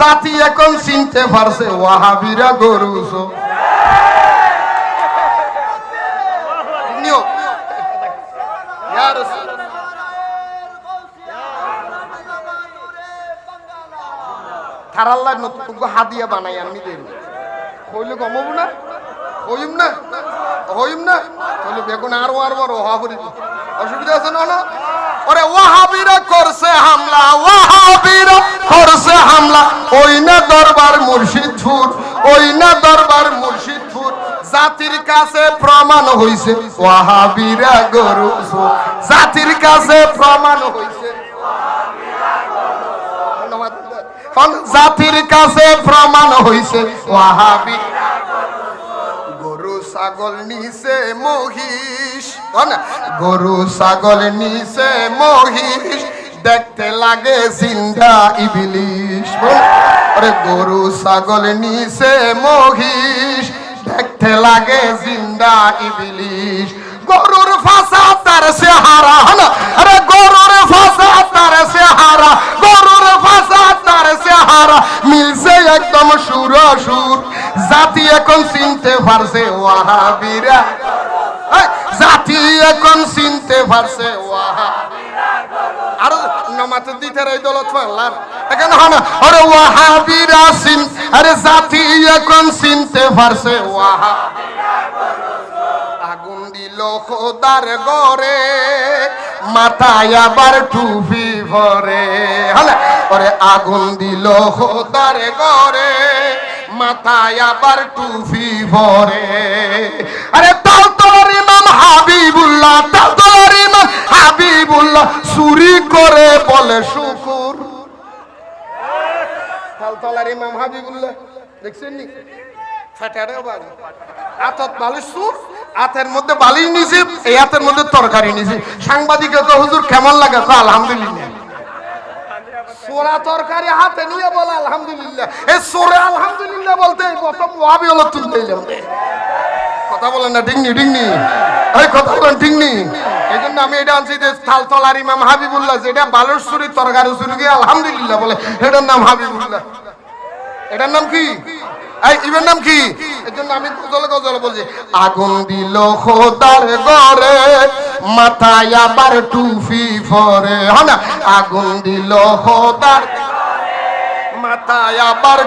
জাতি এখন চিনতে পারছে, ওয়াহাবিরা গরু ইয়া নতুন বানাই, আমি না? না? না? বেগুন অসুবিধা আছে না? ওরে ওয়াহাবিরা করছে হামলা, ওয়াহাবিরা করছে হামলা। ওই না দরবার মুর্শিদপুর ওই না দরবার মুর্শিদপুর জাতির কাছে প্রমাণ হইছে, ওয়াহাবিরা গরু। জাতির কাছে প্রমাণ হইছে জাতির কাছে প্রমাণ হইছে, ওয়াহাবি ছাগল নিছে মহিষ হয়? গরু, ছাগল নিছে মহিষ দেখতে লাগে জিন্দা ইবলিশ বল। আরে গরু, ছাগল নিছে মহিষ দেখতে লাগে জিন্দা ইবলিশ গরুর ফাঁসা তার সে হারা না, আরে গরুর ফাঁসা তার সে হারা গরুর ফাঁসা তার সে হারা মিলছে একদম সুর সুর জাতি এখন চিনতে পারছে, ওয়াহাবিরা। জাতি এখন চিনতে পারছে আর নমাতে দিতে রে দলত পাল্লার এখানে হয় না, আরে ওয়াহাবিরা চিন আরে জাতি এখন চিনতে পারছে ওয়াহা আগুন দিল খোদার গরে মাথায় আবার টুপি ভরে। হলে ওরে আগুন দিল খোদার গরে মাথায় আবার টুপি ভরে। আরে তাও তোর ইমাম হাবিবুল্লাহ, তাও তোর ইমাম হাবিবুল্লাহ চুরি করে বলে শুকুর। তালতলার মধ্যে এই মধ্যে তরকারি সাংবাদিকে হুজুর কেমন লাগে? আলহামদুলিল্লাহ। সোরা তরকারি হাতে নিয়ে বলে, আলহামদুলিল্লাহ। এই সোরে আলহামদুলিল্লাহ বলতে প্রথম হলো তুলতে কথা বলেন না, ডিংনি ডিংনি। এই কথা বলেন, ডিংনি। এই জন্য আমি এটা আনছি যে তালতলার ইমাম হাবিবুল্লাহ, যেটা বালুর তরকারি গিয়ে আলহামদুলিল্লাহ বলে এটার নাম হাবিবুল্লাহ। এটার নাম কি? এই নাম কি? আগুন দিল খোদার গরে মাথায় আবার হয় আগুন দিল খোদার মাথায় আবার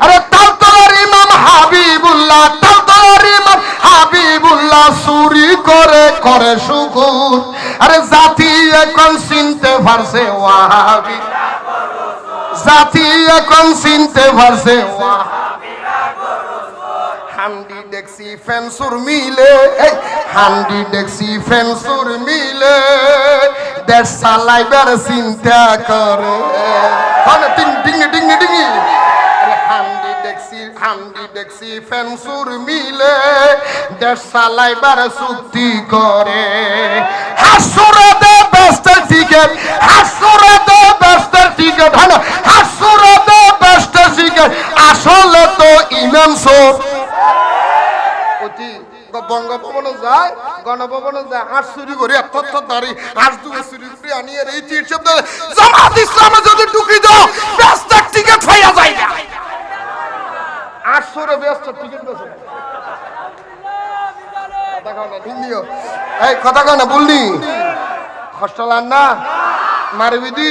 আরে ইমাম হাবিবুল্লাহ ইমাম হাবিবুল্লাহ চুরি করে করে শুকুর। আরে জাতি এখন চিনতে পারছে, ওয়াহাবি। জাতি এখন চিনতে পারছে। হান্ডি ডেক্সি, ফেন্সুর মিলে। হান্ডি ডেক্সি, ফেন্সুর মিলে। দেশ চালাইবার চিন্তা করে। ডিঙ্গি ডিঙ্গি ডিঙ্গি হান্ডি ডেক্সি হান্ডি ডেক্সি, ফেন্সুর মিলে। চুক্তি করে। হাসুরে দে বেস্টের টিকেট হাসুরে দে বেস্টের টিকেট হ্যাঁ হাসুরে দে বেস্টের টিকেট আসলে তো ইমাম সোর অতি বঙ্গভবনে যায়, গণভবনে যায় হাঁস চুরি করে, এত এত দাঁড়ি হাঁস দুটো চুরি করে আনিয়ে এই তীর শব্দ জামাত ইসলামে যদি ঢুকি দাও ব্যস্ত টিকিট পাইয়া যায় না। না না বললি হস্টেলার না? মারবি দি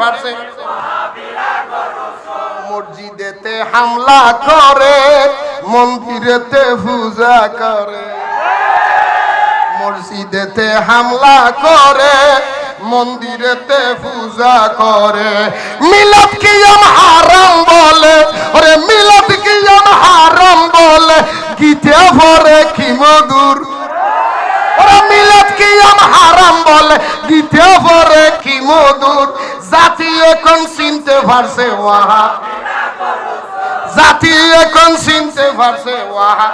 পারছে মসজিদেতে হামলা করে, মন্দিরেতে পূজা করে। মসজিদেতে হামলা করে, মন্দিরেতে পূজা করে। মিলাদ কিয়াম হারাম বলে, ওরে মিলাদ কিয়াম হারাম বলে, গীতে ভরে কি মধুর। ওরা মিলাদ কিয়াম হারাম বলে, গীতে ভরে কি মধুর। পারছে ওয়াহা। জাতি এখন চিনতে পারছে ওয়াহা।